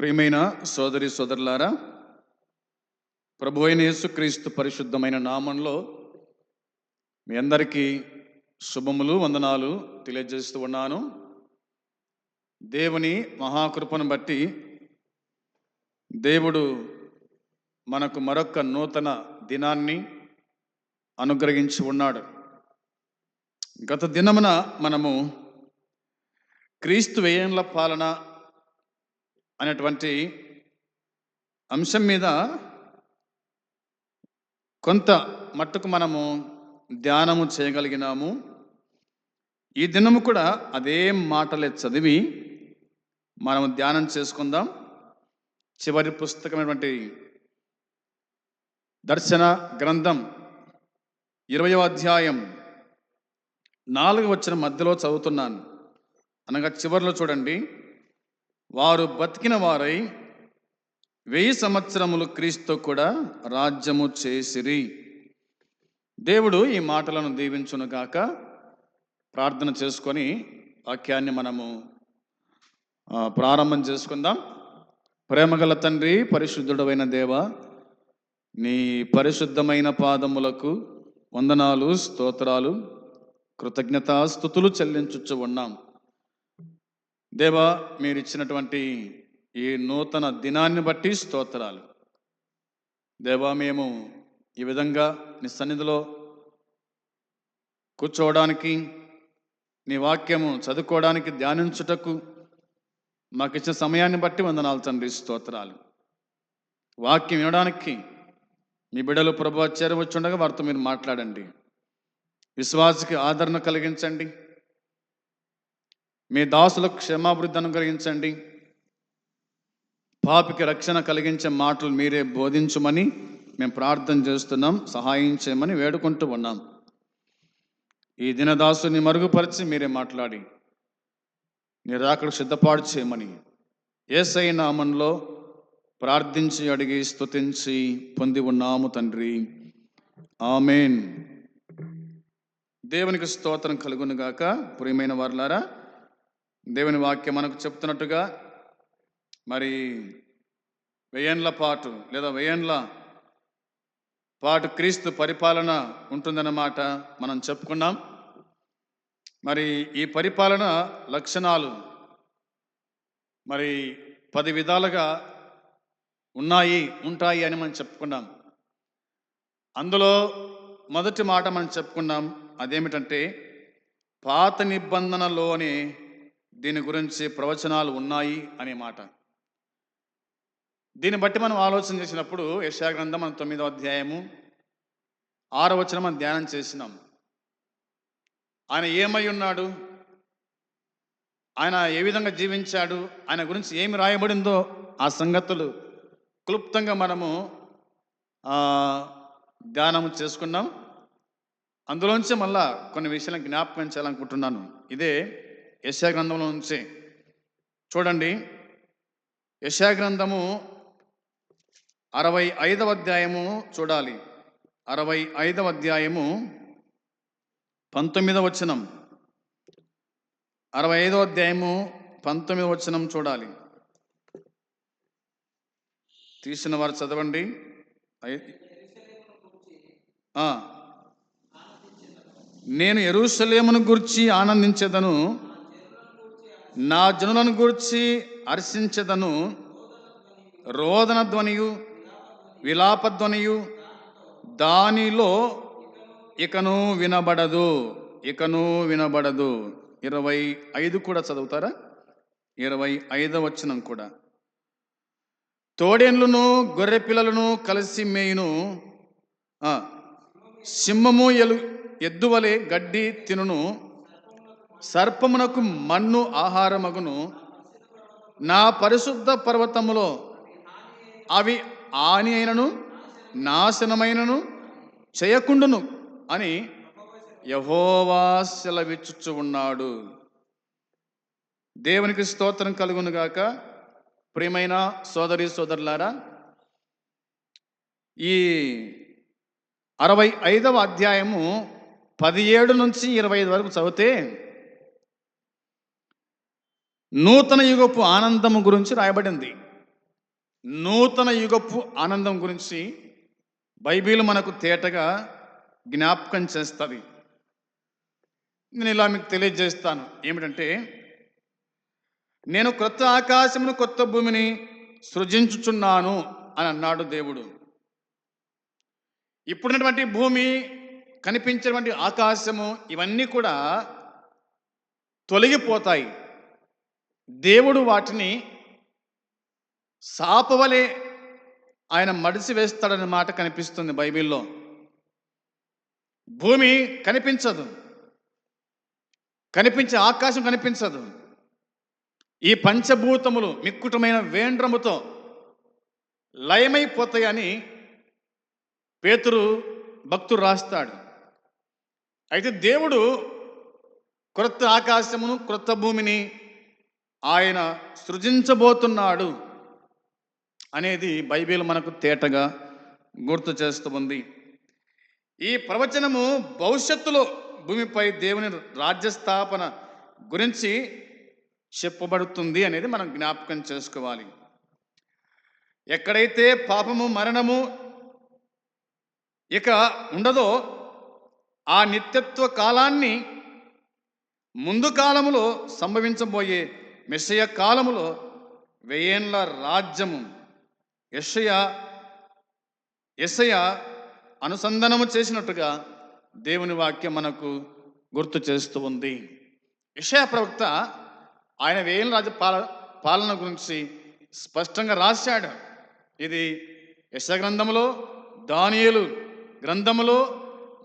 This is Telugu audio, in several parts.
ప్రియమైన సోదరి సోదరులారా ప్రభు అయిన యేసుక్రీస్తు పరిశుద్ధమైన నామంలో మీ అందరికీ శుభములు వందనాలు తెలియజేస్తూ ఉన్నాను. దేవుని మహాకృపను బట్టి దేవుడు మనకు మరొక నూతన దినాన్ని అనుగ్రహించి ఉన్నాడు. గత దినమున మనము క్రీస్తు వ్యయంల పాలన అనేటువంటి అంశం మీద కొంత మట్టుకు మనము ధ్యానము చేయగలిగినాము. ఈ దినము కూడా అదే మాటలే చదివి మనము ధ్యానం చేసుకుందాం. చివరి పుస్తకమైనటువంటి దర్శన గ్రంథం ఇరవయో అధ్యాయం నాలుగు వచ్చిన మధ్యలో చదువుతున్నాను. అనగా చివరిలో చూడండి. వారు బతికిన వారై వెయ్యి సంవత్సరములు క్రీస్తు కూడా రాజ్యము చేసిరి. దేవుడు ఈ మాటలను దీవించును గాక. ప్రార్థన చేసుకొని వాక్యాన్ని మనము ప్రారంభం చేసుకుందాం. ప్రేమగల తండ్రి పరిశుద్ధుడమైన దేవ నీ పరిశుద్ధమైన పాదములకు వందనాలు స్తోత్రాలు కృతజ్ఞతాస్థుతులు చెల్లించుచు ఉన్నాం. దేవా మీరు ఇచ్చినటువంటి ఈ నూతన దినాన్ని బట్టి స్తోత్రాలు. దేవా మేము ఈ విధంగా నీ సన్నిధిలో కూర్చోవడానికి నీ వాక్యము చదువుకోవడానికి ధ్యానించుటకు మాకు ఇచ్చిన సమయాన్ని బట్టి వందనాలు తండ్రి స్తోత్రాలు. వాక్యం వినడానికి మీ బిడ్డలు ప్రభు చేరవచ్చుండగా వారితో మీరు మాట్లాడండి. విశ్వాసకి ఆదరణ కలిగించండి. మీ దాసులకు క్షమాభివృద్ధి అనుగ్రహించండి. పాపికి రక్షణ కలిగించే మాటలు మీరే బోధించమని మేము ప్రార్థన చేస్తున్నాం సహాయం చేయమని వేడుకుంటూ ఉన్నాం. ఈ దినదాసుని మరుగుపరిచి మీరే మాట్లాడి నీ సిద్ధపాటు చేయమని ఏసై నామంలో ప్రార్థించి అడిగి స్తుతించి పొంది ఉన్నాము తండ్రి. ఆమెన్. దేవునికి స్తోత్రం కలుగునుగాక ప్రియమైన వారులారా దేవుని వాక్యం మనకు చెప్తున్నట్టుగా మరి వేయండ్ల పాటు లేదా వేయండ్ల పాటు క్రీస్తు పరిపాలన ఉంటుందన్నమాట మనం చెప్పుకున్నాం. మరి ఈ పరిపాలన లక్షణాలు మరి పది విధాలుగా ఉన్నాయి ఉంటాయి అని మనం చెప్పుకున్నాం. అందులో మొదటి మాట మనం చెప్పుకున్నాం అదేమిటంటే పాత నిబంధనలోనే దీని గురించి ప్రవచనాలు ఉన్నాయి అనే మాట. దీన్ని బట్టి మనం ఆలోచన చేసినప్పుడు యశాగ్రంథం మనం తొమ్మిదో అధ్యాయము ఆరో వచనం మనం ధ్యానం చేసినాం. ఆయన ఏమై ఉన్నాడు? ఆయన ఏ విధంగా జీవించాడు? ఆయన గురించి ఏమి రాయబడిందో ఆ సంగతులు క్లుప్తంగా మనము ధ్యానం చేసుకున్నాం. అందులోంచి మళ్ళా కొన్ని విషయాలను జ్ఞాపకం చేయాలనుకుంటున్నాను. ఇదే యశా గ్రంథంలో నుంచి. చూడండి. యశాగ్రంథము అరవై ఐదవ అధ్యాయము చూడాలి. అరవై ఐదవ అధ్యాయము పంతొమ్మిదవ వచనం. అరవై ఐదవ అధ్యాయము పంతొమ్మిదవ వచనం చూడాలి. తీసిన వారు చదవండి. నేను ఎరుసలేమును గురించి ఆనందించేదను. నా జనులను గూర్చి హర్షించదను. రోదన ధ్వనియు విలాప ధ్వనియు దానిలో ఇకను వినబడదు ఇకను వినబడదు. ఇరవై ఐదు కూడా చదువుతారా? ఇరవై ఐదవ వచనం కూడా. తోడేండ్లను గొర్రె పిల్లలను కలిసి మేయును. సింహము ఎలు ఎద్దువలే గడ్డి తినును. సర్పమునకు మన్ను ఆహారమగును. నా పరిశుద్ధ పర్వతములో అవి ఆని అయినను నాశనమైనను చేయకుండును అని యహోవా సెలవిచ్చుచు ఉన్నాడు. దేవునికి స్తోత్రం కలుగును గాక. ప్రియమైన సోదరి సోదరులారా ఈ అరవై ఐదవ అధ్యాయము పదిహేడు నుంచి ఇరవై ఐదు వరకు చదివితే నూతన యుగపు ఆనందము గురించి రాయబడింది. నూతన యుగపు ఆనందం గురించి బైబిల్ మనకు తేటగా జ్ఞాపకం చేస్తుంది. నేను ఇలా మీకు తెలియజేస్తాను. ఏమిటంటే నేను క్రొత్త ఆకాశమును కొత్త భూమిని సృజించుచున్నాను అని అన్నాడు దేవుడు. ఇప్పుడున్నటువంటి భూమి కనిపించేటువంటి ఆకాశము ఇవన్నీ కూడా తొలగిపోతాయి. దేవుడు వాటిని సాపవలే ఆయన మడిసి వేస్తాడన్న మాట కనిపిస్తుంది బైబిల్లో. భూమి కనిపించదు. కనిపించే ఆకాశం కనిపించదు. ఈ పంచభూతములు మిక్కుటమైన వేండ్రముతో లయమైపోతాయని పేతురు భక్తుడు రాస్తాడు. అయితే దేవుడు క్రొత్త ఆకాశమును క్రొత్త భూమిని ఆయన సృజించబోతున్నాడు అనేది బైబిల్ మనకు తేటగా గుర్తు చేస్తూ ఉంది. ఈ ప్రవచనము భవిష్యత్తులో భూమిపై దేవుని రాజ్యస్థాపన గురించి చెప్పబడుతుంది అనేది మనం జ్ఞాపకం చేసుకోవాలి. ఎక్కడైతే పాపము మరణము ఇక ఉండదో ఆ నిత్యత్వ కాలాన్ని ముందు కాలములో సంభవించబోయే మెస్సయ కాలములో వెయ్యేండ్ల రాజ్యము. యషయ ఎస్సయ అనుసంధానము చేసినట్టుగా దేవుని వాక్యం మనకు గుర్తు చేస్తూ ఉంది. యషయ ప్రవక్త ఆయన వేల రాజ్య పాల పాలన గురించి స్పష్టంగా రాశాడు. ఇది యశ గ్రంథములో దానియలు గ్రంథములో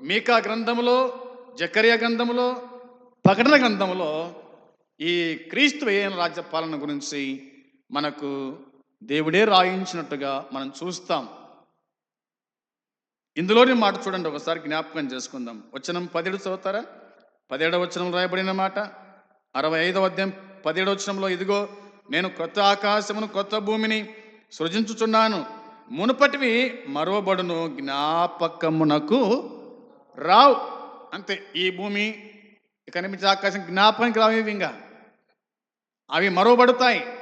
మీకా గ్రంథములో జకర్య గ్రంథములో ప్రకటన గ్రంథములో ఈ క్రీస్తు వేయన రాజ్య పాలన గురించి మనకు దేవుడే రాయించినట్టుగా మనం చూస్తాం. ఇందులోని మాట చూడండి ఒకసారి జ్ఞాపకం చేసుకుందాం. వచనం పదిహేడు చదువుతారా? పదిహేడవ వచనం రాయబడిన మాట? అరవై ఐదవ అధ్యాయం పదిహేడవ వచనంలో ఇదిగో నేను కొత్త ఆకాశమును కొత్త భూమిని సృజించుచున్నాను. మునుపటివి మరోబడును జ్ఞాపకమునకు రావు. అంతే ఈ భూమి కనిపించే ఆకాశం జ్ఞాపకానికి రావు ఇవి ఇంకా. అవి మరోబడతాయి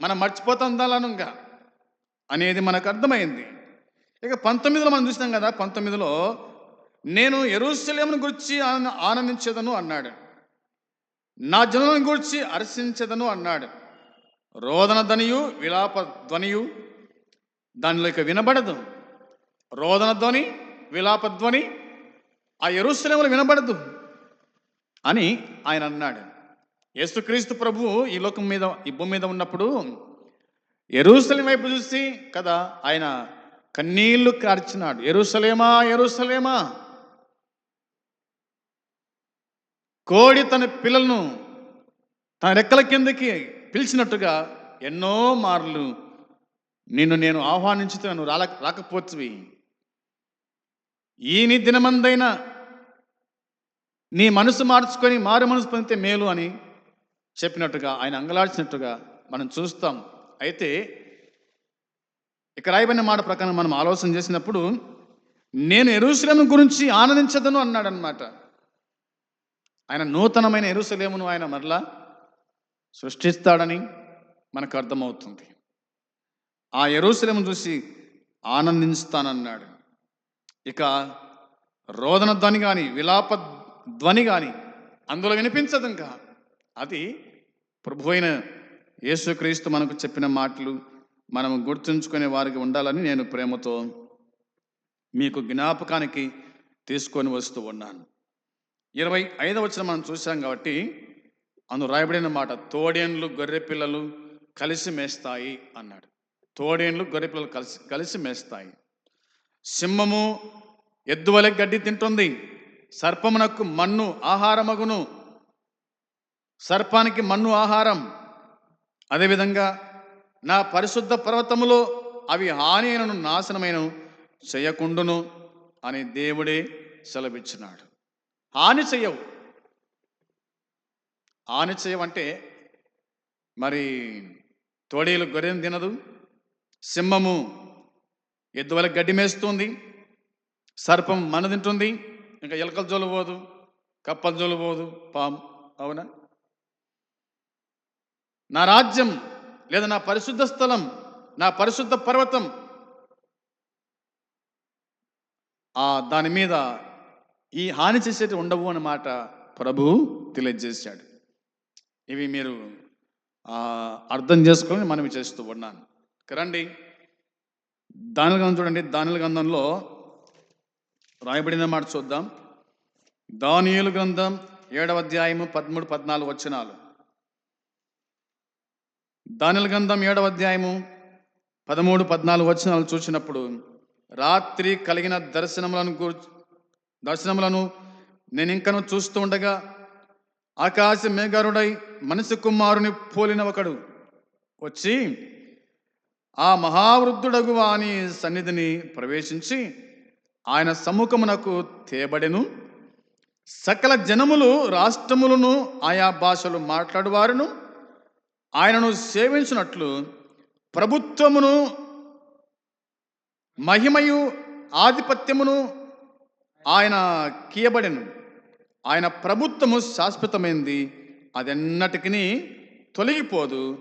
మనం మర్చిపోతాం దాలను అనేది మనకు అర్థమైంది. ఇక పంతొమ్మిదిలో మనం చూసినాం కదా పంతొమ్మిదిలో నేను ఎరుసలేమును గురించి ఆనందించదను ఆనందించేదను అన్నాడు. నా జనులను గురించి హర్షించేదను అన్నాడు. రోదన ధ్వనియు విలాప ధ్వనియు దానిలో ఇక వినబడదు. రోదన ధ్వని విలాప ధ్వని ఆ ఎరుసలేములు వినబడదు అని ఆయన అన్నాడు. యేసుక్రీస్తు ప్రభు ఈ లోకం మీద ఈ భూమి మీద ఉన్నప్పుడు ఎరుసలేం వైపు చూసి కదా ఆయన కన్నీళ్ళు కార్చినాడు. ఎరుసలేమా ఎరుసలేమా కోడి తన పిల్లలను తన రెక్కల కిందకి పిలిచినట్టుగా ఎన్నో మార్లు నిన్ను నేను ఆహ్వానించుతూ రాల రాకపోతువి. ఈ నీ దినమందైనా నీ మనసు మార్చుకొని మారు మనసు పొందితే మేలు అని చెప్పినట్టుగా ఆయన అంగలార్చినట్టుగా మనం చూస్తాం. అయితే ఇక రాయబడిన మాట ప్రకారం మనం ఆలోచన చేసినప్పుడు నేను ఎరుసలేము గురించి ఆనందించదను అన్నాడనమాట ఆయన నూతనమైన ఎరుసలేమును ఆయన మరలా సృష్టిస్తాడని మనకు అర్థమవుతుంది. ఆ ఎరుసలేము చూసి ఆనందిస్తానన్నాడు ఇక రోదన ధ్వని కానీ విలాప ధ్వని కానీ అందులో వినిపించదు ఇంకా. అది ప్రభు అయిన యేసుక్రీస్తు మనకు చెప్పిన మాటలు మనం గుర్తుంచుకునే వారికి ఉండాలని నేను ప్రేమతో మీకు జ్ఞాపకానికి తీసుకొని వస్తూ ఉన్నాను. ఇరవై ఐదవ వచ్చిన మనం చూసాం కాబట్టి అందు రాయబడిన మాట తోడేండ్లు గొర్రె పిల్లలు కలిసి మేస్తాయి అన్నాడు. తోడేండ్లు గొర్రె పిల్లలు కలిసి కలిసి మేస్తాయి. సింహము ఎద్దువలె గడ్డి తింటుంది సర్పమునకు మన్ను ఆహారమగును సర్పానికి మన్ను ఆహారం. అదేవిధంగా నా పరిశుద్ధ పర్వతములో అవి హాని అయినను నాశనమైన చేయకుండును అని దేవుడే సెలవిచ్చినాడు. హాని చెయ్యవు హాని చేయవంటే మరి తోడేలు గొర్రెను తినదు సింహము ఎద్దువల గడ్డి మేస్తుంది సర్పం మన తింటుంది ఇంకా ఎలకల జోలు పోదు కప్పల జోలు పోదు పాము. అవునా? నా రాజ్యం లేదా నా పరిశుద్ధ స్థలం నా పరిశుద్ధ పర్వతం. ఆ దాని మీద ఈ హాని చేసేటి ఉండవు అన్నమాట ప్రభు తెలియజేశాడు. ఇవి మీరు అర్థం చేసుకొని మనం చేస్తూ ఉన్నాను. కరండి దానిల గంధం చూడండి. దానిల గంధంలో రాయబడిన మాట చూద్దాం. దానియులు గ్రంథం ఏడవ అధ్యాయము పదమూడు పద్నాలుగు వచనాలు. దానిల గంధం ఏడవ అధ్యాయము పదమూడు పద్నాలుగు వచనాలు చూసినప్పుడు రాత్రి కలిగిన దర్శనములను దర్శనములను నేను ఇంకను చూస్తూ ఉండగా ఆకాశ మేఘరుడై మనిషి కుమారుని పోలిన ఒకడు వచ్చి ఆ మహావృద్ధుడగు వాని సన్నిధిని ప్రవేశించి ఆయన సముఖమునకు తేబడెను. సకల జనములు రాష్ట్రములను ఆయా భాషలు మాట్లాడువారును. ఆయనను సేవించినట్లు ప్రభుత్వమును మహిమయు ఆధిపత్యమును ఆయన కీయబడిను. ఆయన ప్రభుత్వము శాశ్వతమైంది. అదెన్నటికి తొలగిపోదు.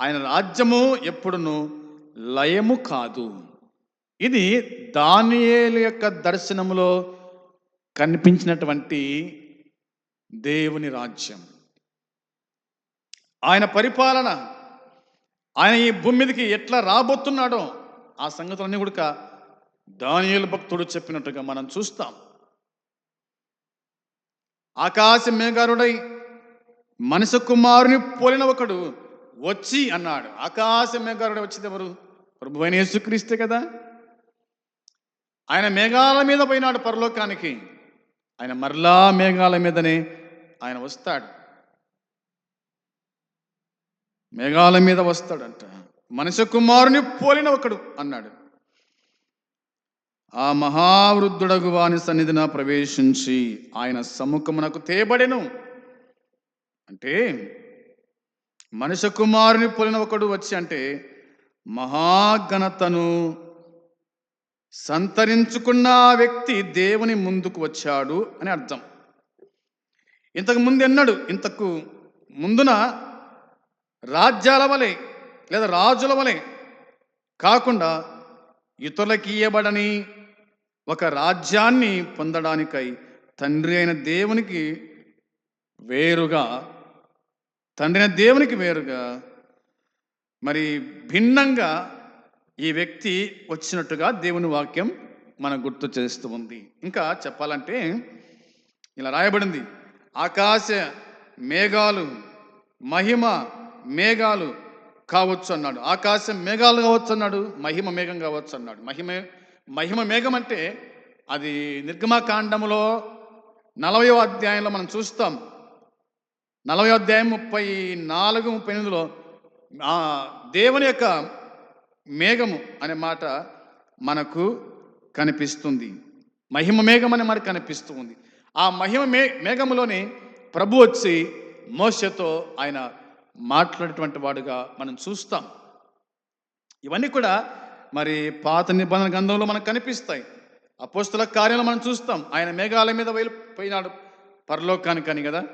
ఆయన రాజ్యము ఎప్పుడును లయము కాదు. ఇది దానియేలు యొక్క దర్శనములో కనిపించినటువంటి దేవుని రాజ్యం. ఆయన పరిపాలన ఆయన ఈ భూమి మీదకి ఎట్లా రాబోతున్నాడో ఆ సంగతులన్నీ కూడా దానియుల భక్తుడు చెప్పినట్టుగా మనం చూస్తాం. ఆకాశ మేఘారుడై మనసు కుమారుని పోలిన ఒకడు వచ్చి అన్నాడు. ఆకాశ మేఘారుడై వచ్చింది ఎవరు? ప్రభు అయిన యేసుక్రీస్తే కదా. ఆయన మేఘాల మీద పోయినాడు పరలోకానికి. ఆయన మరలా మేఘాల మీదనే ఆయన వస్తాడు. మేఘాల మీద వస్తాడంట. మనిషి కుమారుని పోలిన ఒకడు అన్నాడు. ఆ మహావృద్ధుడగు వాని సన్నిధిన ప్రవేశించి ఆయన సముఖమునకు తేబడెను. అంటే మనిషి కుమారుని పోలిన ఒకడు వచ్చి అంటే మహాఘనతను సంతరించుకున్న వ్యక్తి దేవుని ముందుకు వచ్చాడు అని అర్థం. ఇంతకు ముందు ఎన్నడు? ఇంతకు ముందున రాజ్యాల వలె లేదా రాజుల వలె కాకుండా ఇతరులకి ఇయ్యబడని ఒక రాజ్యాన్ని పొందడానికై తండ్రి అయిన దేవునికి వేరుగా తండ్రి అయిన దేవునికి వేరుగా మరి భిన్నంగా ఈ వ్యక్తి వచ్చినట్టుగా దేవుని వాక్యం మనకు గుర్తు చేస్తూ ఉంది. ఇంకా చెప్పాలంటే ఇలా రాయబడింది ఆకాశ మేఘాలు మహిమ మేఘాలు కావచ్చు అన్నాడు. ఆకాశం మేఘాలు కావచ్చు అన్నాడు మహిమ మేఘం కావచ్చు అన్నాడు. మహిమ మహిమ మేఘం అంటే అది నిర్గమాకాండములో నలభై అధ్యాయంలో మనం చూస్తాం. నలభై అధ్యాయం ముప్పై నాలుగు ముప్పై ఎనిమిదిలో ఆ దేవుని యొక్క మేఘము అనే మాట మనకు కనిపిస్తుంది. మహిమ మేఘం అనే మాట కనిపిస్తూ ఉంది. ఆ మహిమ మే మేఘములోని ప్రభు వచ్చి మోసతో ఆయన మాట్లాడేటువంటి వాడుగా మనం చూస్తాం. ఇవన్నీ కూడా మరి పాత నిబంధన గ్రంథంలో మనకు కనిపిస్తాయి. అపోస్తుల కార్యాలు మనం చూస్తాం. ఆయన మేఘాల మీద వెళ్ళిపోయినాడు పరలోకానికి అని కదా?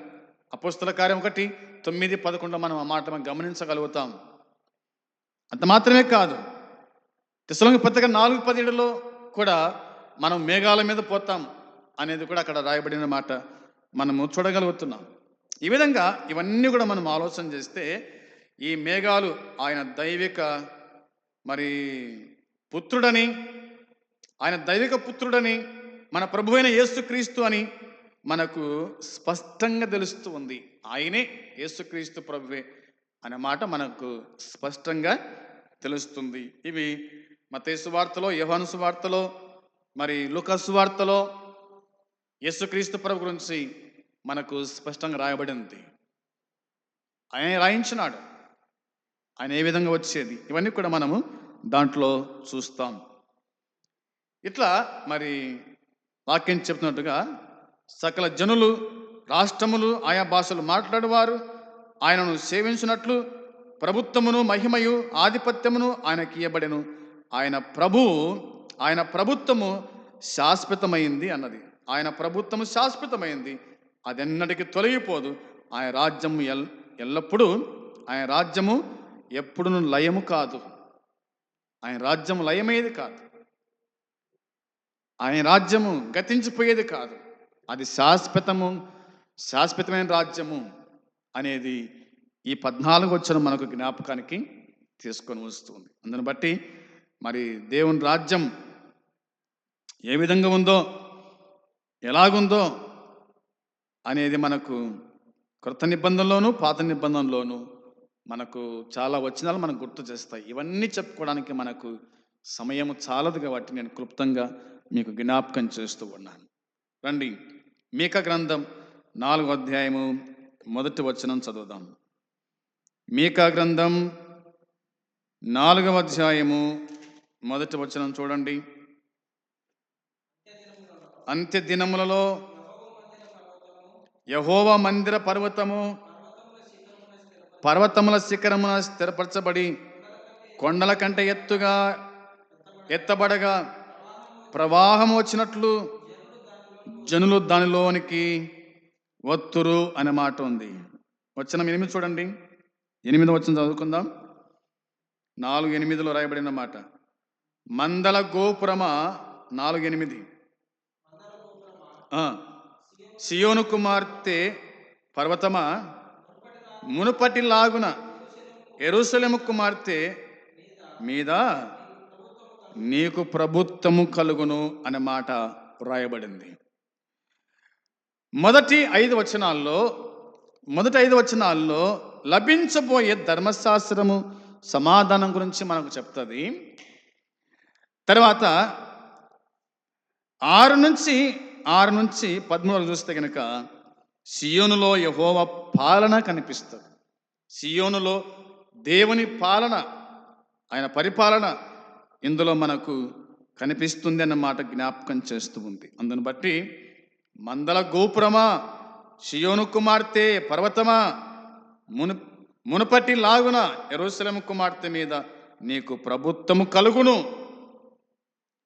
అపోస్తుల కార్యం ఒకటి తొమ్మిది పదకొండు మనం ఆ మాట మనం గమనించగలుగుతాం. అంత మాత్రమే కాదు. తెసలంగి పత్రిక నాలుగు పదిహేడులో కూడా మనం మేఘాల మీద పోతాం అనేది కూడా అక్కడ రాయబడిన మాట మనము చూడగలుగుతున్నాం. ఈ విధంగా ఇవన్నీ కూడా మనం ఆలోచన చేస్తే ఈ మేఘాలు ఆయన దైవిక మరి పుత్రుడని ఆయన దైవిక పుత్రుడని మన ప్రభు అయిన యేసుక్రీస్తు అని మనకు స్పష్టంగా తెలుస్తూ ఉంది. ఆయనే యేసుక్రీస్తు ప్రభువే అనే మాట మనకు స్పష్టంగా తెలుస్తుంది. ఇవి మతేసు వార్తలో యోహాను వార్తలో మరి లుకసు వార్తలో యేసుక్రీస్తు ప్రభు గురించి మనకు స్పష్టంగా రాయబడింది. ఆయన రాయించినాడు. ఆయన ఏ విధంగా వచ్చేది? ఇవన్నీ కూడా మనము దాంట్లో చూస్తాం. ఇట్లా మరి వాక్యం చెప్తున్నట్టుగా సకల జనులు రాష్ట్రములు ఆయా భాషలు మాట్లాడేవారు. ఆయనను సేవించినట్లు ప్రభుత్వమును మహిమయు ఆధిపత్యమును ఆయనకి ఇవ్వబడెను ఆయన ప్రభువు ఆయన ప్రభుత్వము శాశ్వతమైంది అన్నది. ఆయన ప్రభుత్వము శాశ్వతమైంది. అదెన్నటికి తొలగిపోదు. ఆయన రాజ్యము ఎల్ ఎల్లప్పుడూ ఆయన రాజ్యము ఎప్పుడును లయము కాదు. ఆయన రాజ్యం లయమయ్యేది కాదు. ఆయన రాజ్యము గతించిపోయేది కాదు. అది శాశ్వతము శాశ్వతమైన రాజ్యము అనేది ఈ పద్నాలుగు వచ్చిన మనకు జ్ఞాపకానికి తీసుకొని వస్తుంది. అందుని బట్టి మరి దేవుని రాజ్యం ఏ విధంగా ఉందో ఎలాగుందో అనేది మనకు కృత నిబంధనలోను పాత నిబంధనలోను మనకు చాలా వచనాలు మనకు గుర్తు చేస్తాయి. ఇవన్నీ చెప్పుకోవడానికి మనకు సమయం చాలదు కాబట్టి నేను క్లుప్తంగా మీకు జ్ఞాపకం చేస్తూ ఉన్నాను. రండి మీక గ్రంథం నాలుగో అధ్యాయము మొదటి వచనం చదువుదాం. మీకా గ్రంథం నాలుగవ అధ్యాయము మొదటి వచనం చూడండి. అంత్య దినములలో యహోవ మందిర పర్వతము పర్వతముల శిఖరమున స్థిరపరచబడి కొండల కంటే ఎత్తుగా ఎత్తబడగా ప్రవాహం వచ్చినట్లు జనులు దానిలోనికి ఒత్తురు అనే మాట ఉంది. వచ్చిన ఎనిమిది చూడండి. ఎనిమిది వచ్చిన చదువుకుందాం. నాలుగు ఎనిమిదిలో రాయబడిన మాట. మందల గోపురమ? నాలుగు ఎనిమిది. సియోను కుమార్తె పర్వతమా? మునుపటి లాగున ఎరుసలేము కుమార్తె మీద? నీకు ప్రభుత్వము కలుగును అనే మాట వ్రాయబడింది. మొదటి ఐదు వచనాల్లో మొదటి ఐదు వచనాల్లో లభించబోయే ధర్మశాస్త్రము సమాధానం గురించి మనకు చెప్తుంది. తర్వాత ఆరు నుంచి ఆరు నుంచి పదమూడు చూస్తే కనుక సియోనులో యహోవ పాలన కనిపిస్తుంది. సియోనులో దేవుని పాలన ఆయన పరిపాలన ఇందులో మనకు కనిపిస్తుంది అన్నమాట జ్ఞాపకం చేస్తూ ఉంది. అందును బట్టి మందల గోపురమా షియోను కుమార్తె పర్వతమా మును మునుపటి లాగున ఎరుసలేము కుమార్తె మీద నీకు ప్రభుత్వము కలుగును.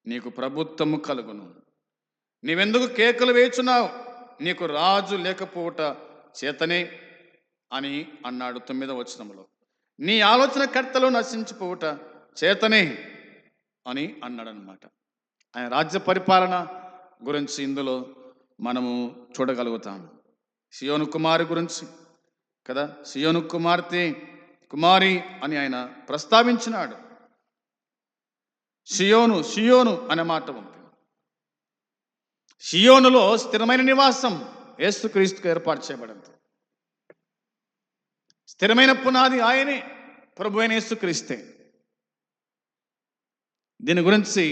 నీకు ప్రభుత్వము కలుగును. నీవెందుకు కేకలు వేచున్నావు నీకు రాజు లేకపోవట చేతనే అని అన్నాడు తొమ్మిదవ వచనంలో. నీ ఆలోచన కర్తలు నశించిపోవుట చేతనే అని అన్నాడనమాట ఆయన రాజ్య పరిపాలన గురించి ఇందులో మనము చూడగలుగుతాము సియోను కుమారి గురించి కదా? సియోను కుమార్తె కుమారి అని ఆయన ప్రస్తావించినాడు. సియోను సియోను అనే మాట ఉంది. సియోనులో స్థిరమైన నివాసం యేసుక్రీస్తుకు ఏర్పాటు చేయబడింది. స్థిరమైన పునాది ఆయనే ప్రభు అయిన యేసుక్రీస్తే. దీని గురించి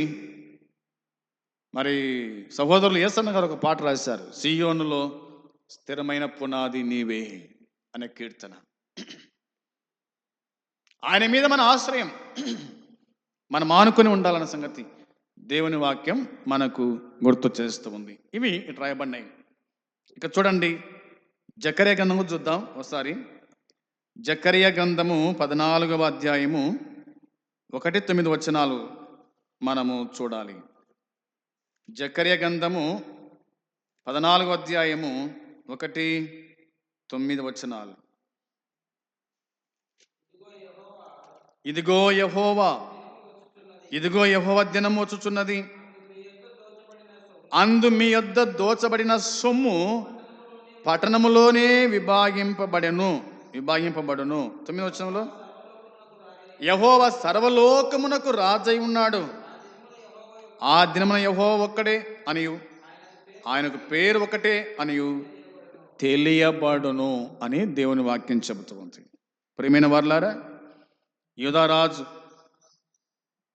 మరి సహోదరులు ఏసన్న గారు ఒక పాట రాశారు. సియోనులో స్థిరమైన పునాది నీవే అనే కీర్తన. ఆయన మీద మన ఆశ్రయం. మనం ఆనుకొని ఉండాలన్న సంగతి. దేవుని వాక్యం మనకు గుర్తు చేస్తూ ఉంది. ఇవి ఇటు రాయబడినాయి. ఇక చూడండి జకర్య గ్రంథము చూద్దాం ఒకసారి. జకర్య గ్రంథము పద్నాలుగవ అధ్యాయము ఒకటి తొమ్మిది వచనాలు మనము చూడాలి. జకర్య గ్రంథము పద్నాలుగో అధ్యాయము ఒకటి తొమ్మిది వచనాలు. ఇదిగో యహోవా. ఇదిగో యహోవ దినమోచుచున్నది అందు మీ యొద్ద దోచబడిన సొమ్ము పట్టణములోనే విభాగింపబడెను. విభాగింపబడును. తొమ్మిది వచనంలో. యహోవ సర్వలోకమునకు రాజై ఉన్నాడు. ఆ దినమున యహో ఒక్కడే అనియు. ఆయనకు పేరు ఒకటే అనియు. తెలియబడును అని దేవుని వాక్యం చెబుతూ ఉంది. ప్రియమైన వర్లారా యుధరాజు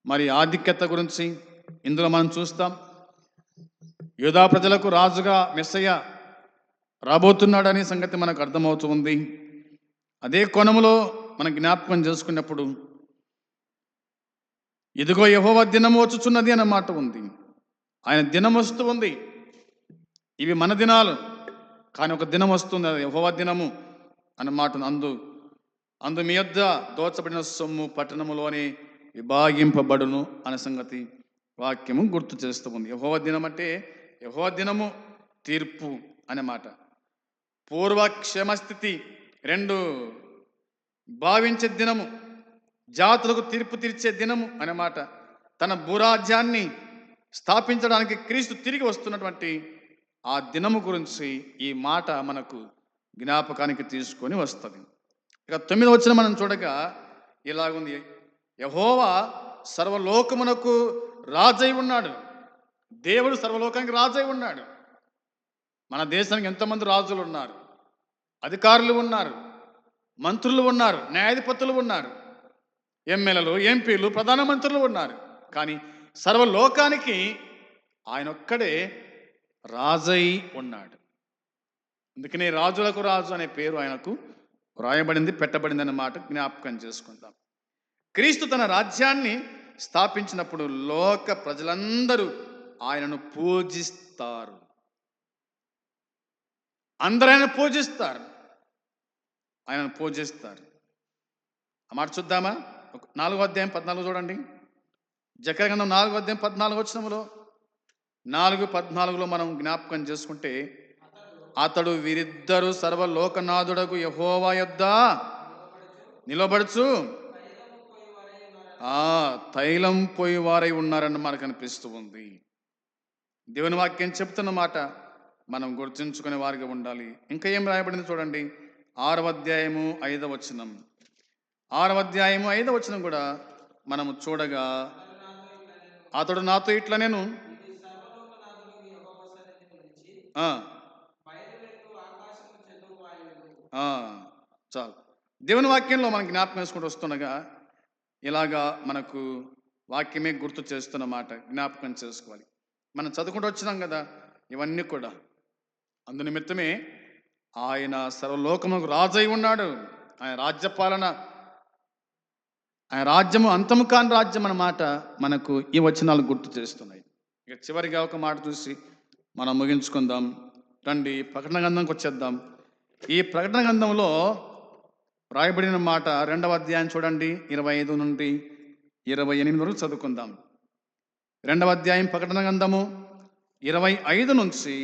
మరి ఆధిక్యత గురించి ఇందులో మనం చూస్తాం. యూదా ప్రజలకు రాజుగా మెస్సయ్య రాబోతున్నాడనే సంగతి మనకు అర్థమవుతుంది అదే కోణములో మనం జ్ఞాపకం చేసుకున్నప్పుడు ఇదిగో యహోవ దినం వచ్చుచున్నది అన్న మాట ఉంది. ఆయన దినం వస్తూ ఉంది. ఇవి మన దినాలు కానీ ఒక దినం వస్తుంది అది యహోవ దినము అన్న మాట అందు అందు మీ యొద్ద దోచబడిన సొమ్ము పట్టణములోని విభాగింపబడును అనే సంగతి వాక్యము గుర్తు చేస్తూ ఉంది. యహోవ దినం అంటే యహోవ దినము తీర్పు అనే మాట. పూర్వ రెండు భావించే దినము జాతులకు తీర్పు తీర్చే దినము అనే మాట. తన భూరాజ్యాన్ని స్థాపించడానికి క్రీస్తు తిరిగి వస్తున్నటువంటి ఆ దినము గురించి ఈ మాట మనకు జ్ఞాపకానికి తీసుకొని వస్తుంది. ఇక తొమ్మిది వచ్చిన మనం చూడగా ఇలాగుంది. యహోవా సర్వలోకమునకు రాజై ఉన్నాడు. దేవుడు సర్వలోకానికి రాజై ఉన్నాడు. మన దేశానికి ఎంతమంది రాజులు ఉన్నారు? అధికారులు ఉన్నారు. మంత్రులు ఉన్నారు. న్యాయాధిపతులు ఉన్నారు. ఎమ్మెల్యేలు ఎంపీలు ప్రధానమంత్రులు ఉన్నారు. కానీ సర్వలోకానికి ఆయన ఒక్కడే రాజై ఉన్నాడు. అందుకనే రాజులకు రాజు అనే పేరు ఆయనకు వ్రాయబడింది పెట్టబడింది అన్నమాట జ్ఞాపకం చేసుకుందాం. క్రీస్తు తన రాజ్యాన్ని స్థాపించినప్పుడు లోక ప్రజలందరూ ఆయనను పూజిస్తారు. అందరూ ఆయన పూజిస్తారు. ఆయనను పూజిస్తారు. మాట చూద్దామా? ఒక- నాలుగో అధ్యాయం పద్నాలుగు చూడండి. జకర నాలుగో అధ్యాయం పద్నాలుగు వచ్చినములో నాలుగు పద్నాలుగులో మనం జ్ఞాపకం చేసుకుంటే అతడు వీరిద్దరూ సర్వలోకనాథుడకు యహోవా యొద్ద నిలబడుచు ఆ తైలం పోయి వారై ఉన్నారని మనకు అనిపిస్తూ ఉంది. దేవుని వాక్యం చెప్తున్న మాట మనం గుర్తుంచుకునే వారిగా ఉండాలి. ఇంకా ఏం రాయబడింది చూడండి? ఆరవ అధ్యాయము ఐదవ వచనం. ఆరవ అధ్యాయము ఐదవ వచనం కూడా మనము చూడగా అతడు నాతో ఇట్లా నేను చాలు. దేవుని వాక్యంలో మనం జ్ఞాపకం వేసుకుంటూ వస్తుండగా ఇలాగా మనకు వాక్యమే గుర్తు చేస్తున్న మాట జ్ఞాపకం చేసుకోవాలి. మనం చదువుకుంటూ వచ్చినాం కదా ఇవన్నీ కూడా. అందునిమిత్తమే ఆయన సర్వలోకముకు రాజై ఉన్నాడు. ఆయన రాజ్యపాలన ఆయన రాజ్యము అంతము కాని రాజ్యం అన్నమాట మనకు ఈ వచనాలు గుర్తు చేస్తున్నాయి. ఇక చివరిగా ఒక మాట చూసి మనం ముగించుకుందాం. రండి ప్రకటన గ్రంథంకి వచ్చేద్దాం. ఈ ప్రకటన గ్రంథంలో రాయబడిన మాట రెండవ అధ్యాయం చూడండి ఇరవై ఐదు నుండి ఇరవై ఎనిమిది వరకు చదువుకుందాం. రెండవ అధ్యాయం ప్రకటన గంధము ఇరవై ఐదు నుంచి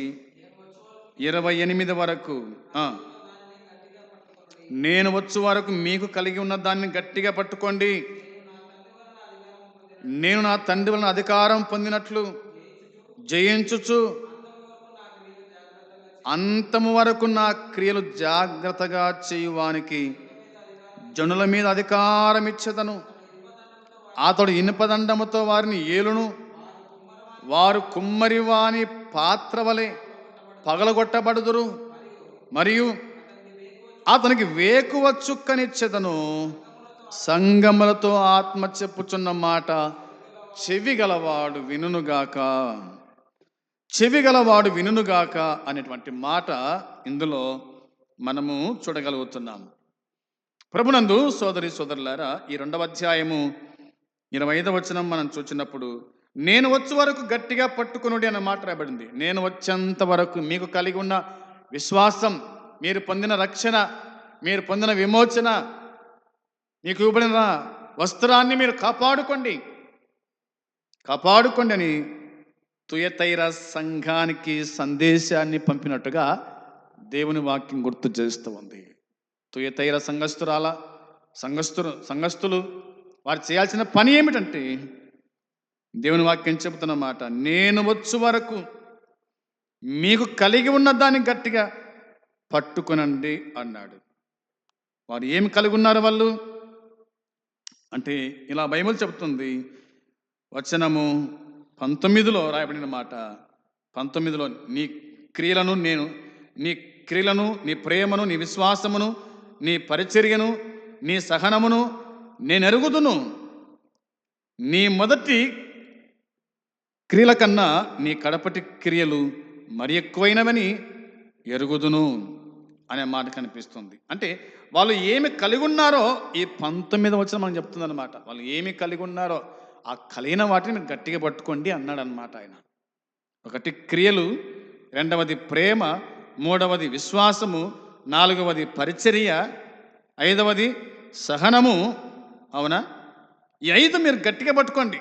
ఇరవై ఎనిమిది వరకు. నేను వచ్చు వరకు మీకు కలిగి ఉన్న దాన్ని గట్టిగా పట్టుకోండి. నేను నా తండ్రి వలన అధికారం పొందినట్లు జయించుచు అంతము వరకు నా క్రియలు జాగ్రత్తగా చేయువానికి జనుల మీద అధికారం ఇచ్చేదను అతడు ఇనుపదండముతో వారిని ఏలును. వారు కుమ్మరి వాని పాత్ర వలె పగలగొట్టబడుదురు. మరియు అతనికి వేకువ చుక్కనిచ్చేదను. సంగములతో ఆత్మ చెప్పుచున్న మాట చెవి గలవాడు వినుగాక చెవి గలవాడు వినుగాక అనేటువంటి మాట ఇందులో మనము చూడగలుగుతున్నాము. ప్రభునందు సోదరి సోదరులారా ఈ రెండవ అధ్యాయము ఇరవై ఐదవ వచనం మనం చూచినప్పుడు నేను వచ్చే వరకు గట్టిగా పట్టుకునుడి అన్న మాట రాబడింది నేను వచ్చేంత వరకు మీకు కలిగి ఉన్న విశ్వాసం మీరు పొందిన రక్షణ మీరు పొందిన విమోచన మీకు ఇవ్వబడిన వస్త్రాన్ని మీరు కాపాడుకోండి. కాపాడుకోండి అని తుయతైర సంఘానికి సందేశాన్ని పంపినట్టుగా దేవుని వాక్యం గుర్తు చేస్తూ ఉంది. తుయతైర సంఘస్థురాల సంఘస్థులు సంఘస్థులు వారు చేయాల్సిన పని ఏమిటంటే దేవుని వాక్యం చెబుతున్న మాట నేను వచ్చు వరకు మీకు కలిగి ఉన్న దాన్ని గట్టిగా పట్టుకునండి అన్నాడు. వారు ఏమి కలిగి ఉన్నారు వాళ్ళు? అంటే ఇలా బైబిల్ చెబుతుంది వచనము పంతొమ్మిదిలో రాయబడిన మాట పంతొమ్మిదిలో నీ క్రియలను నేను నీ క్రియలను నీ ప్రేమను నీ విశ్వాసమును నీ పరిచర్యను నీ సహనమును నేను ఎరుగుదును నీ మొదటి క్రియల కన్నా నీ కడపటి క్రియలు మరి ఎక్కువైనవని ఎరుగుదును అనే మాట కనిపిస్తుంది. అంటే వాళ్ళు ఏమి కలిగి ఉన్నారో ఈ పంతొమ్మిది వచ్చిన మనం చెప్తుంది అనమాట వాళ్ళు ఏమి కలిగి ఉన్నారో ఆ కలిగిన వాటిని గట్టిగా పట్టుకోండి అన్నాడు అనమాట ఆయన. ఒకటి క్రియలు రెండవది ప్రేమ మూడవది విశ్వాసము నాలుగవది పరిచర్య ఐదవది సహనము. అవునా? ఈ ఐదు మీరు గట్టిగా పట్టుకోండి.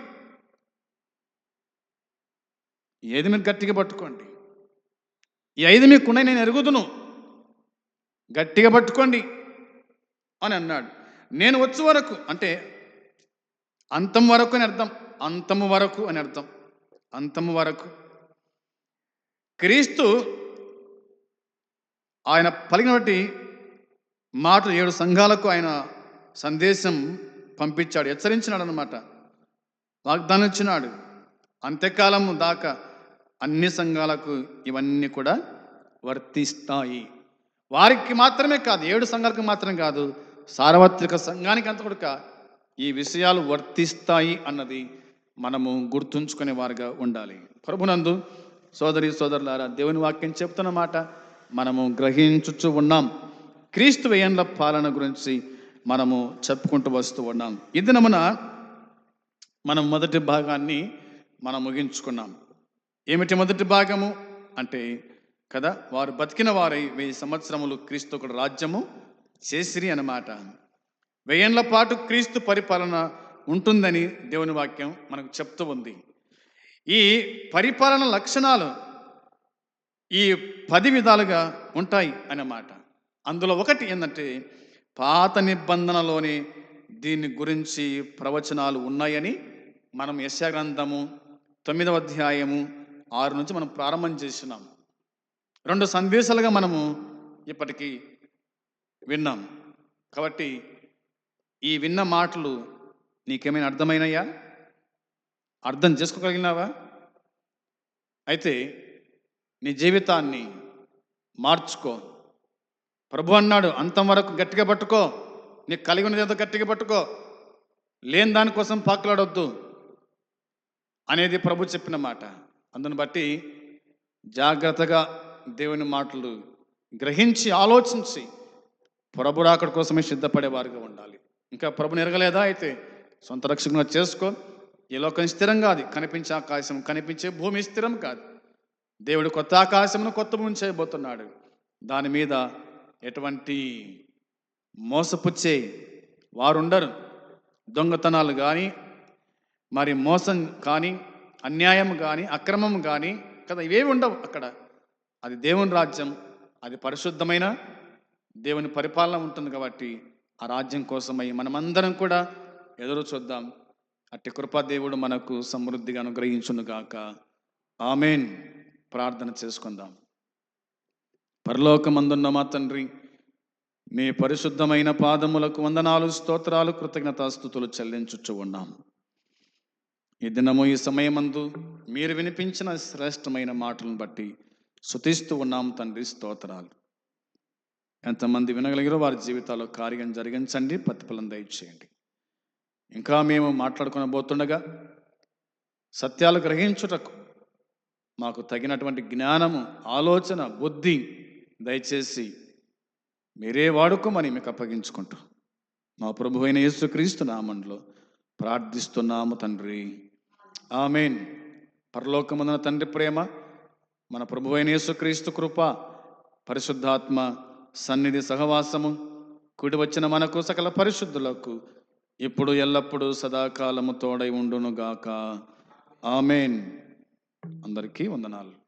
ఏది మీరు గట్టిగా పట్టుకోండి. ఈ ఐదు మీకున్నాయి నేను ఎరుగుదును. గట్టిగా పట్టుకోండి అని అన్నాడు. నేను వచ్చే వరకు అంటే అంతం వరకు అని అర్థం అంతము వరకు అని అర్థం అంతము వరకు. క్రీస్తు ఆయన పలికిన మాటలు ఏడు సంఘాలకు ఆయన సందేశం పంపించాడు హెచ్చరించినాడు అనమాట వాగ్దానం ఇచ్చినాడు అంత్యకాలం దాకా అన్ని సంఘాలకు ఇవన్నీ కూడా వర్తిస్తాయి. వారికి మాత్రమే కాదు ఏడు సంఘాలకు మాత్రమే కాదు సార్వత్రిక సంఘానికి అంత కూడా ఈ విషయాలు వర్తిస్తాయి అన్నది మనము గుర్తుంచుకునే వారుగా ఉండాలి. ప్రభునందు సోదరి సోదరులారా దేవుని వాక్యం చెప్తున్నమాట మనము గ్రహించుచు ఉన్నాం. క్రీస్తు వేయండ్ల పాలన గురించి మనము చెప్పుకుంటూ వస్తూ ఉన్నాం. ఈ దినమున మనం మొదటి భాగాన్ని మనం ముగించుకున్నాం. ఏమిటి మొదటి భాగము? అంటే కదా వారు బతికిన వారై వెయ్యి సంవత్సరములు క్రీస్తు ఒక రాజ్యము చేసిరి అన్నమాట. వెయ్యేళ్ళ పాటు క్రీస్తు పరిపాలన ఉంటుందని దేవుని వాక్యం మనకు చెప్తూ ఉంది. ఈ పరిపాలన లక్షణాలు ఈ పది విధాలుగా ఉంటాయి అన్నమాట. అందులో ఒకటి ఏంటంటే పాత నిబంధనలోని దీని గురించి ప్రవచనాలు ఉన్నాయని మనం యశాగ్రంథము తొమ్మిదవ అధ్యాయము ఆరు నుంచి మనం ప్రారంభం చేసినాం రెండు సందేశాలుగా మనము ఇప్పటికీ విన్నాం. కాబట్టి ఈ విన్న మాటలు నీకేమైనా అర్థమైనయా? అర్థం చేసుకోగలిగినావా? అయితే నీ జీవితాన్ని మార్చుకో. ప్రభు అన్నాడు అంతం వరకు గట్టిగా పట్టుకో. నీకు కలిగి ఉన్నదేదో గట్టిగా పట్టుకో. లేని దానికోసం పాకులాడొద్దు అనేది ప్రభు చెప్పిన మాట. అందును బట్టి జాగ్రత్తగా దేవుని మాటలు గ్రహించి ఆలోచించి ప్రభు రాకడ కోసమే సిద్ధపడేవారుగా ఉండాలి. ఇంకా ప్రభుని ఎరగలేదా అయితే? సొంత రక్షణగా చేసుకో. ఈ లోకం స్థిరం కాదు కనిపించే ఆకాశం కనిపించే భూమి స్థిరం కాదు. దేవుడు కొత్త ఆకాశమును కొత్త భూమి చేయబోతున్నాడు. దాని మీద ఎటువంటి మోసపుచ్చే వారుండరు. దొంగతనాలు కానీ మరి మోసం కానీ అన్యాయం కానీ అక్రమం కానీ కదా ఇవేవి ఉండవు అక్కడ. అది దేవుని రాజ్యం అది పరిశుద్ధమైన దేవుని పరిపాలన ఉంటుంది కాబట్టి ఆ రాజ్యం కోసమై మనమందరం కూడా ఎదురు చూద్దాం. అట్టి కృపా దేవుడు మనకు సమృద్ధిగా అనుగ్రహించును గాక ఆమెన్. ప్రార్థన చేసుకుందాం. పరలోకమందున్న మా తండ్రి మీ పరిశుద్ధమైన పాదములకు వందనాలు స్తోత్రాలు కృతజ్ఞతాస్థుతులు చెల్లించుచు ఉన్నాం. ఈ దినము ఈ సమయమందు మీరు వినిపించిన శ్రేష్టమైన మాటలను బట్టి శుతిస్తూ ఉన్నాం తండ్రి స్తోత్రాలు. ఎంతమంది వినగలిగారో వారి జీవితాల్లో కార్యం జరిగించండి ప్రతిఫలం దయచేయండి. ఇంకా మేము మాట్లాడుకునబోతుండగా సత్యాలు గ్రహించుటకు మాకు తగినటువంటి జ్ఞానము ఆలోచన బుద్ధి దయచేసి మీరే వాడుకోమని మీకు అప్పగించుకుంటూ మా ప్రభు అయిన యేసుక్రీస్తు నామంలో ప్రార్థిస్తున్నాము తండ్రి. ఆమెన్. పరలోకమున తండ్రి ప్రేమ మన ప్రభు అయిన యేసుక్రీస్తు కృప పరిశుద్ధాత్మ సన్నిధి సహవాసము కుడి వచ్చిన మనకు సకల పరిశుద్ధులకు ఇప్పుడు ఎల్లప్పుడూ సదాకాలము తోడై ఉండునుగాక. ఆమెన్. అందరికీ వందనాలు